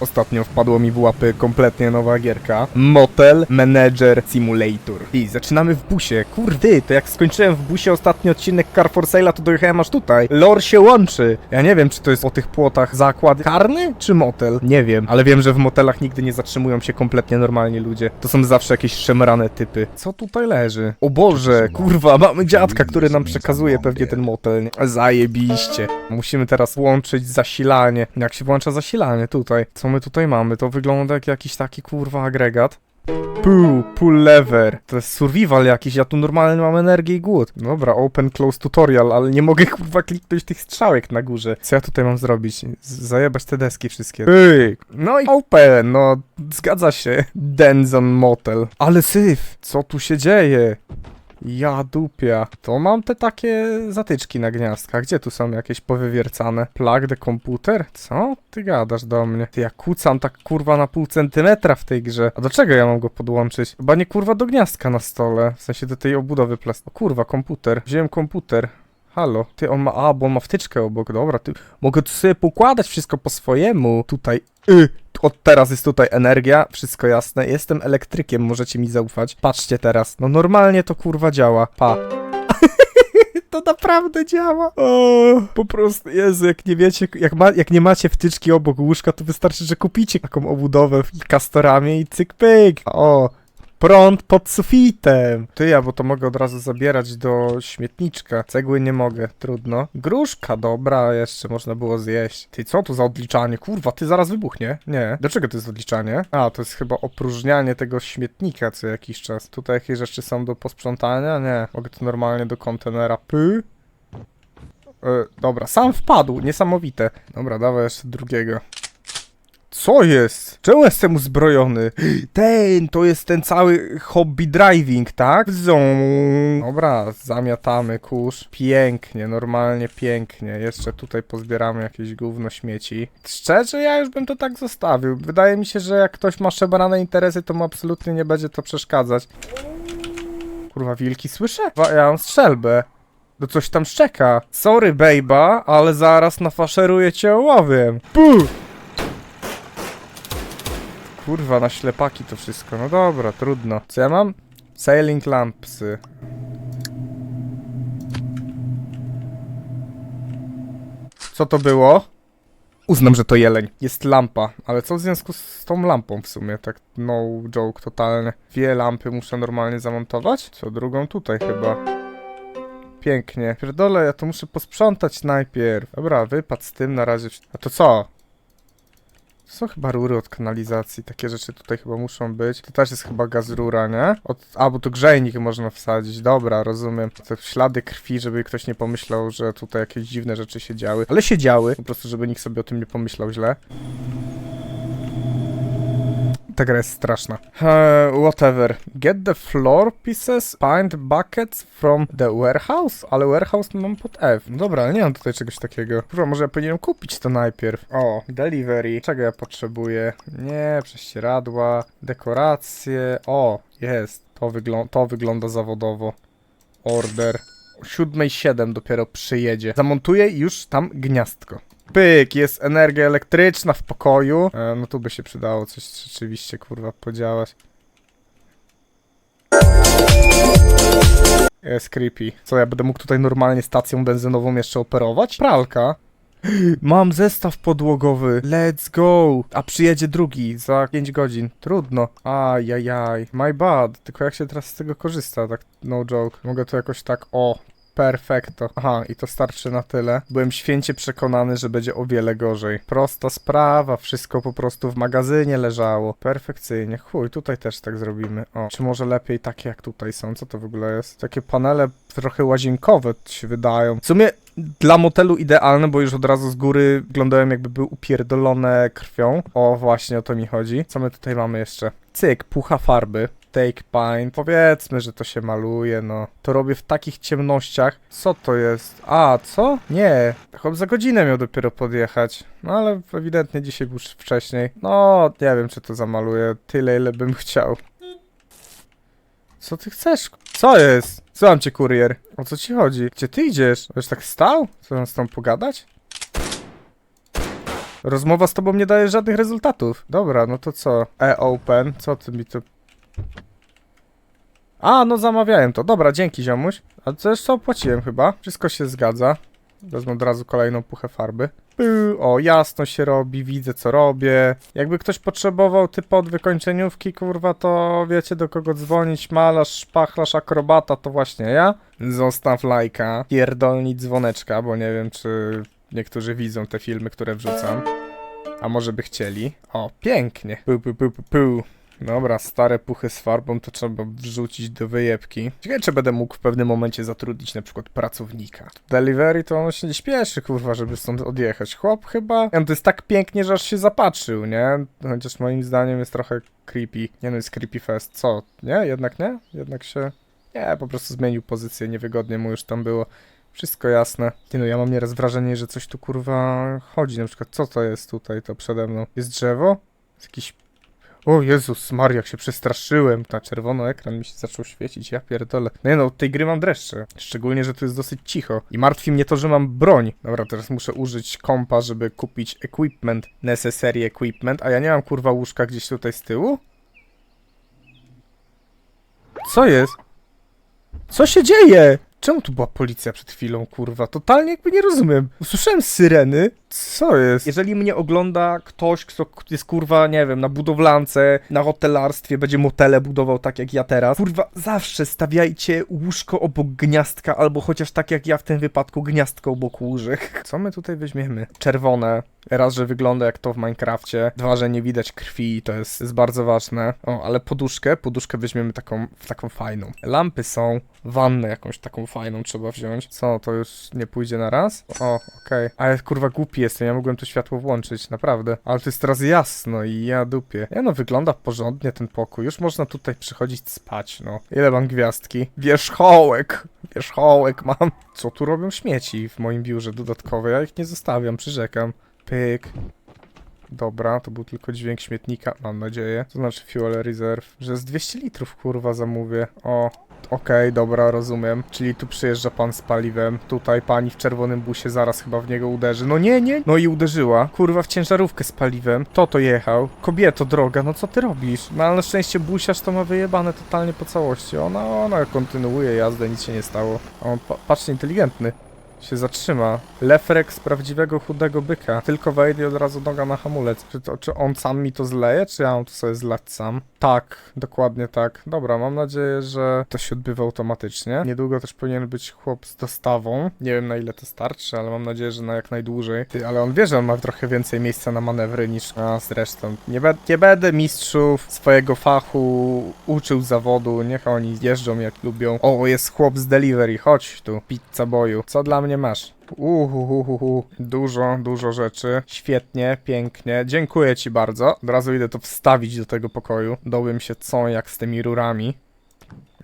Ostatnio wpadło mi w łapy kompletnie nowa gierka. Motel Manager Simulator. I zaczynamy w busie. Kurdy, to jak skończyłem w busie ostatni odcinek Car for Sale'a, to dojechałem aż tutaj. Lore się łączy. Ja nie wiem, czy to jest po tych płotach zakład karny, czy motel. Nie wiem, ale wiem, że w motelach nigdy nie zatrzymują się kompletnie normalnie ludzie. To są zawsze jakieś szemrane typy. Co tutaj leży? O Boże, kurwa, mamy dziadka, który nam przekazuje pewnie ten motel. Zajebiście. Musimy teraz włączyć zasilanie. Jak się włącza zasilanie tutaj? Co my tutaj mamy? To wygląda jak jakiś taki kurwa agregat. Puu, pull lever. To jest survival jakiś, ja tu normalnie mam energię i głód. Dobra, open close tutorial, ale nie mogę kurwa kliknąć tych strzałek na górze. Co ja tutaj mam zrobić? Zajebać te deski wszystkie. Pyk. No i open, no zgadza się. Denzon Motel. Ale syf, co tu się dzieje? Ja dupia. To mam te takie zatyczki na gniazdkach. Gdzie tu są jakieś powywiercane? Plug the komputer? Co ty gadasz do mnie? Ty ja kucam tak kurwa na pół centymetra w tej grze. A do czego ja mam go podłączyć? Chyba nie kurwa do gniazdka na stole. W sensie do tej obudowy plast. O kurwa, komputer. Wziąłem komputer. Halo, ty on ma, a, bo on ma wtyczkę obok, dobra, ty, mogę tu sobie poukładać wszystko po swojemu, tutaj, y, od teraz jest tutaj energia, wszystko jasne, jestem elektrykiem, możecie mi zaufać, patrzcie teraz, no normalnie to kurwa działa, pa. To naprawdę działa. O, po prostu, Jezu, jak nie wiecie, jak, ma, jak nie macie wtyczki obok łóżka, to wystarczy, że kupicie taką obudowę kastorami i cyk pyk. O, prąd pod sufitem. Ty ja, bo to mogę od razu zabierać do śmietniczka. Cegły nie mogę, trudno. Gruszka, dobra, jeszcze można było zjeść. Ty, co tu za odliczanie? Kurwa, ty zaraz wybuchnie. Nie. Dlaczego to jest odliczanie? A, to jest chyba opróżnianie tego śmietnika co jakiś czas. Tutaj jakieś rzeczy są do posprzątania? Nie. Mogę to normalnie do kontenera. Py. E, dobra, sam wpadł, niesamowite. Dobra, dawaj jeszcze drugiego. Co jest? Czemu jestem uzbrojony? Ten, to jest ten cały hobby driving, tak? Zą. Dobra, zamiatamy kurz. Pięknie, normalnie pięknie. Jeszcze tutaj pozbieramy jakieś gówno śmieci. Szczerze, ja już bym to tak zostawił. Wydaje mi się, że jak ktoś ma szemrane interesy, to mu absolutnie nie będzie to przeszkadzać. Kurwa, wilki słyszę? Ja mam strzelbę. No coś tam szczeka. Sorry, bejba, ale zaraz nafaszeruję cię ołowiem. Puh! Kurwa, na ślepaki to wszystko. No dobra, trudno. Co ja mam? Sailing lampsy. Co to było? Uznam, że to jeleń. Jest lampa, ale co w związku z tą lampą w sumie? Tak no joke totalny. Dwie lampy muszę normalnie zamontować? Co drugą tutaj chyba. Pięknie. Pierdolę, ja to muszę posprzątać najpierw. Dobra, wypad z tym na razie. A to co? Są chyba rury od kanalizacji, takie rzeczy tutaj chyba muszą być. To też jest chyba gaz rura, nie? Od, a, tu grzejnik można wsadzić, dobra, rozumiem. To ślady krwi, żeby ktoś nie pomyślał, że tutaj jakieś dziwne rzeczy się działy. Ale się działy, po prostu, żeby nikt sobie o tym nie pomyślał źle. Ta gra jest straszna. Eee, whatever. Get the floor pieces, find buckets from the warehouse? Ale warehouse mam pod F. No dobra, ale nie mam tutaj czegoś takiego. Kurwa, może ja powinienem kupić to najpierw. O, delivery. Czego ja potrzebuję? Nie, prześcieradła, dekoracje. O, jest. To, wyglą to wygląda zawodowo. Order. O 7.07 dopiero przyjedzie. Zamontuję już tam gniazdko. Pyk, jest energia elektryczna w pokoju. E, no tu by się przydało coś rzeczywiście, kurwa, podziałać. Jest creepy. Co, ja będę mógł tutaj normalnie stacją benzynową jeszcze operować? Pralka. Mam zestaw podłogowy. Let's go. A przyjedzie drugi za 5 godzin. Trudno. Ajajaj. My bad. Tylko jak się teraz z tego korzysta? Tak, no joke. Mogę to jakoś tak, o, Perfekto. Aha, i to starczy na tyle. Byłem święcie przekonany, że będzie o wiele gorzej. Prosta sprawa, wszystko po prostu w magazynie leżało. Perfekcyjnie. Chuj, tutaj też tak zrobimy. O, czy może lepiej takie jak tutaj są? Co to w ogóle jest? Takie panele trochę łazienkowe się wydają. W sumie dla motelu idealne, bo już od razu z góry wyglądałem jakby były upierdolone krwią. O, właśnie o to mi chodzi. Co my tutaj mamy jeszcze? Cyk, pucha farby. Take paint. Powiedzmy, że to się maluje, no. To robię w takich ciemnościach. Co to jest? A, co? Nie. Chłop za godzinę miał dopiero podjechać. No ale ewidentnie dzisiaj już wcześniej. No, nie wiem, czy to zamaluję tyle, ile bym chciał. Co ty chcesz? Co jest? Słucham cię, kurier. O co ci chodzi? Gdzie ty idziesz? Będziesz tak stał? Mam z tą pogadać? Rozmowa z tobą nie daje żadnych rezultatów. Dobra, no to co? E-open, co ty mi to... A, no zamawiałem to. Dobra, dzięki ziomuś. A co jeszcze opłaciłem chyba? Wszystko się zgadza. Wezmę od razu kolejną puchę farby. Pył, o, jasno się robi, widzę co robię. Jakby ktoś potrzebował typu od wykończeniówki, kurwa, to wiecie do kogo dzwonić. Malarz, szpachlarz, akrobata, to właśnie ja. Zostaw lajka, pierdolnij dzwoneczka, bo nie wiem, czy niektórzy widzą te filmy, które wrzucam. A może by chcieli? O, pięknie. Pył, pył, pył, pył. Dobra, stare puchy z farbą to trzeba wrzucić do wyjebki. Ciekawe, czy będę mógł w pewnym momencie zatrudnić na przykład pracownika. Delivery to on się nie śpieszy, kurwa, żeby stąd odjechać. Chłop chyba... On to jest tak pięknie, że aż się zapatrzył, nie? Chociaż moim zdaniem jest trochę creepy. Nie no, jest creepy fest. Co? Nie? Jednak nie? Jednak się... Nie, po prostu zmienił pozycję, niewygodnie mu już tam było. Wszystko jasne. Nie no, ja mam nieraz wrażenie, że coś tu kurwa chodzi. Na przykład, co to jest tutaj, to przede mną? Jest drzewo? Jest jakiś o Jezus Maria, jak się przestraszyłem. Na czerwono ekran mi się zaczął świecić, ja pierdolę. No nie no, od tej gry mam dreszcze. Szczególnie, że tu jest dosyć cicho. I martwi mnie to, że mam broń. Dobra, teraz muszę użyć kompa, żeby kupić equipment. Necessary equipment. A ja nie mam kurwa łóżka gdzieś tutaj z tyłu? Co jest? Co się dzieje? Czemu tu była policja przed chwilą, kurwa? Totalnie jakby nie rozumiem. Usłyszałem syreny. Co jest? Jeżeli mnie ogląda ktoś, kto jest kurwa, nie wiem, na budowlance, na hotelarstwie, będzie motele budował tak jak ja teraz, kurwa, zawsze stawiajcie łóżko obok gniazdka, albo chociaż tak jak ja w tym wypadku, gniazdko obok łóżek. Co my tutaj weźmiemy? Czerwone. Raz, że wygląda jak to w Minecrafcie. Dwa, że nie widać krwi, to jest, jest bardzo ważne. O, ale poduszkę, poduszkę weźmiemy taką, taką fajną. Lampy są, wannę jakąś taką fajną trzeba wziąć. Co, to już nie pójdzie na raz? O, okej. A ja kurwa głupi jestem, ja mogłem to światło włączyć, naprawdę. Ale to jest teraz jasno i ja dupię. Ja no, wygląda porządnie ten pokój. Już można tutaj przychodzić spać, no. Ile mam gwiazdki? Wierzchołek! Wierzchołek mam. Co tu robią śmieci w moim biurze dodatkowe? Ja ich nie zostawiam, przyrzekam. Pyk. Dobra, to był tylko dźwięk śmietnika, mam nadzieję. To znaczy fuel reserve, że z 200 litrów kurwa zamówię. O, okej, dobra, rozumiem. Czyli tu przyjeżdża pan z paliwem. Tutaj pani w czerwonym busie zaraz chyba w niego uderzy. No nie, nie. No i uderzyła. Kurwa w ciężarówkę z paliwem. To to jechał. Kobieto droga, no co ty robisz? No ale na szczęście busiarz to ma wyjebane totalnie po całości. Ona, ona kontynuuje jazdę, nic się nie stało. On, pa, patrzcie, inteligentny się zatrzyma. Lefrek z prawdziwego chudego byka. Tylko wejdzie i od razu noga na hamulec. Czy, to, czy on sam mi to zleje, czy ja mam to sobie zlać sam? Tak, dokładnie tak. Dobra, mam nadzieję, że to się odbywa automatycznie. Niedługo też powinien być chłop z dostawą. Nie wiem na ile to starczy, ale mam nadzieję, że na jak najdłużej. Ty, ale on wie, że on ma trochę więcej miejsca na manewry niż... A zresztą, nie, be nie będę mistrzów swojego fachu uczył zawodu. Niech oni jeżdżą jak lubią. O, jest chłop z delivery, chodź tu. Pizza boju. Co dla mnie masz? Uhuhuhuhu. Dużo, dużo rzeczy. Świetnie, pięknie. Dziękuję ci bardzo. Od razu idę to wstawić do tego pokoju. Dowiem się co jak z tymi rurami.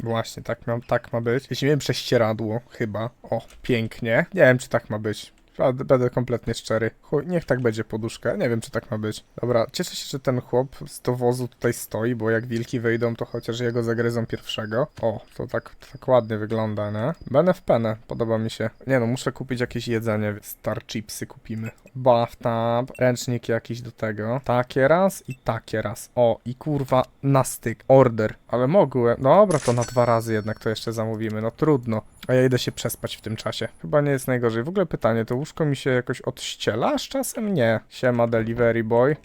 Właśnie, tak ma, tak ma być. Weźmiemy prześcieradło, chyba. O, pięknie. Nie wiem, czy tak ma być. Będę- Będę kompletnie szczery. Chuj, niech tak będzie poduszka. Nie wiem, czy tak ma być. Dobra, cieszę się, że ten chłop z dowozu tutaj stoi, bo jak wilki wyjdą, to chociaż jego zagryzą pierwszego. O, to tak, tak ładnie wygląda, nie? Benę w penę, podoba mi się. Nie no, muszę kupić jakieś jedzenie. Star chipsy kupimy. Bathtub, ręcznik jakiś do tego. Takie raz i takie raz. O, i kurwa, na styk. Order. Ale mogłem. Dobra, to na dwa razy jednak to jeszcze zamówimy. No trudno. A ja idę się przespać w tym czasie. Chyba nie jest najgorzej. W ogóle pytanie, to mi się jakoś odściela z czasem? Nie. Siema delivery boy.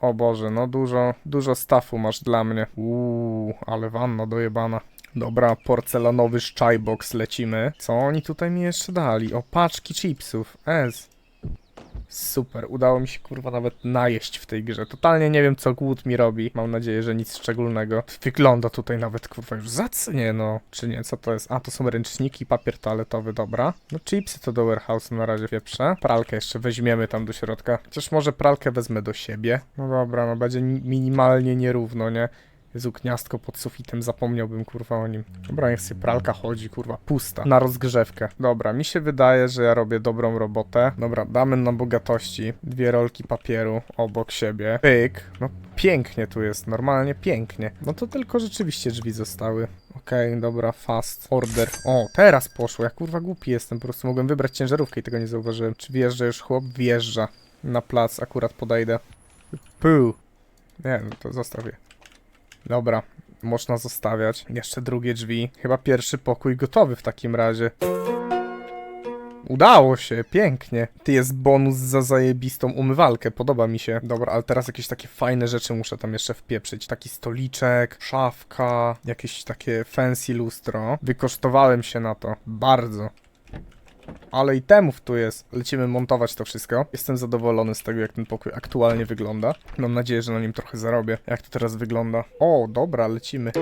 O Boże, no dużo, dużo staffu masz dla mnie. Uuu, ale wanna dojebana. Dobra, porcelanowy szczajbox lecimy. Co oni tutaj mi jeszcze dali? O, paczki chipsów. Ez. Super, udało mi się kurwa nawet najeść w tej grze. Totalnie nie wiem co głód mi robi. Mam nadzieję, że nic szczególnego. Wygląda tutaj nawet kurwa już zacnie, no. Czy nie, co to jest? A, to są ręczniki, papier toaletowy, dobra. No chipsy to do warehouse na razie wieprzę. Pralkę jeszcze weźmiemy tam do środka. Chociaż może pralkę wezmę do siebie. No dobra, no będzie ni- minimalnie nierówno, nie? Jezu, gniazdko pod sufitem, zapomniałbym kurwa o nim. Dobra, niech sobie pralka chodzi, kurwa, pusta. Na rozgrzewkę. Dobra, mi się wydaje, że ja robię dobrą robotę. Dobra, damy na bogatości. Dwie rolki papieru obok siebie. Pyk. No pięknie tu jest, normalnie pięknie. No to tylko rzeczywiście drzwi zostały. Okej, dobra, fast order. O, teraz poszło, ja kurwa głupi jestem, po prostu mogłem wybrać ciężarówkę i tego nie zauważyłem. Czy wjeżdża już chłop? Wjeżdża. Na plac akurat podejdę. Pół. Nie, no to zostawię. Dobra, można zostawiać. Jeszcze drugie drzwi. Chyba pierwszy pokój gotowy w takim razie. Udało się, pięknie. Ty jest bonus za zajebistą umywalkę, podoba mi się. Dobra, ale teraz jakieś takie fajne rzeczy muszę tam jeszcze wpieprzyć. Taki stoliczek, szafka, jakieś takie fancy lustro. Wykosztowałem się na to, bardzo. Ale itemów tu jest. Lecimy montować to wszystko. Jestem zadowolony z tego, jak ten pokój aktualnie wygląda. Mam nadzieję, że na nim trochę zarobię. Jak to teraz wygląda? O, dobra, lecimy.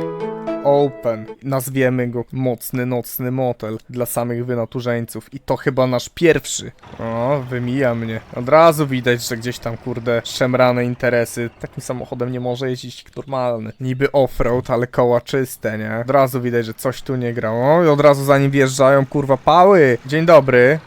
Open. Nazwiemy go Mocny Nocny Motel dla samych wynaturzeńców. I to chyba nasz pierwszy. O, wymija mnie. Od razu widać, że gdzieś tam, kurde, szemrane interesy. Takim samochodem nie może jeździć normalny. Niby off-road, ale koła czyste, nie? Od razu widać, że coś tu nie gra. O, i od razu za nim wjeżdżają, kurwa, pały. Dzień dobry,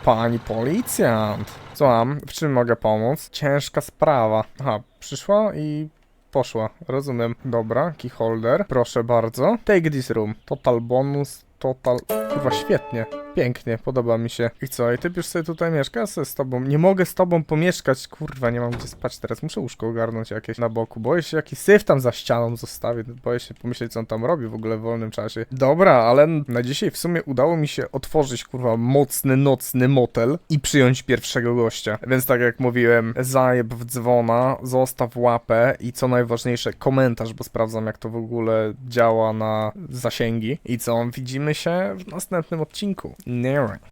pani policjant. Co mam? W czym mogę pomóc? Ciężka sprawa. Aha, przyszła i Poszła, rozumiem. Dobra, keyholder. Proszę bardzo. Take this room. Total bonus, total... Kurwa, świetnie. Pięknie, podoba mi się. I co, i ty już sobie tutaj mieszkasz z tobą? Nie mogę z tobą pomieszkać, kurwa, nie mam gdzie spać teraz. Muszę łóżko ogarnąć jakieś na boku. Boję się, jaki syf tam za ścianą zostawię. Boję się pomyśleć, co on tam robi w ogóle w wolnym czasie. Dobra, ale na dzisiaj w sumie udało mi się otworzyć, kurwa, mocny, nocny motel i przyjąć pierwszego gościa. Więc tak jak mówiłem, zajeb w dzwona, zostaw łapę i co najważniejsze, komentarz, bo sprawdzam, jak to w ogóle działa na zasięgi. I co, widzimy się w następnym odcinku. Nie.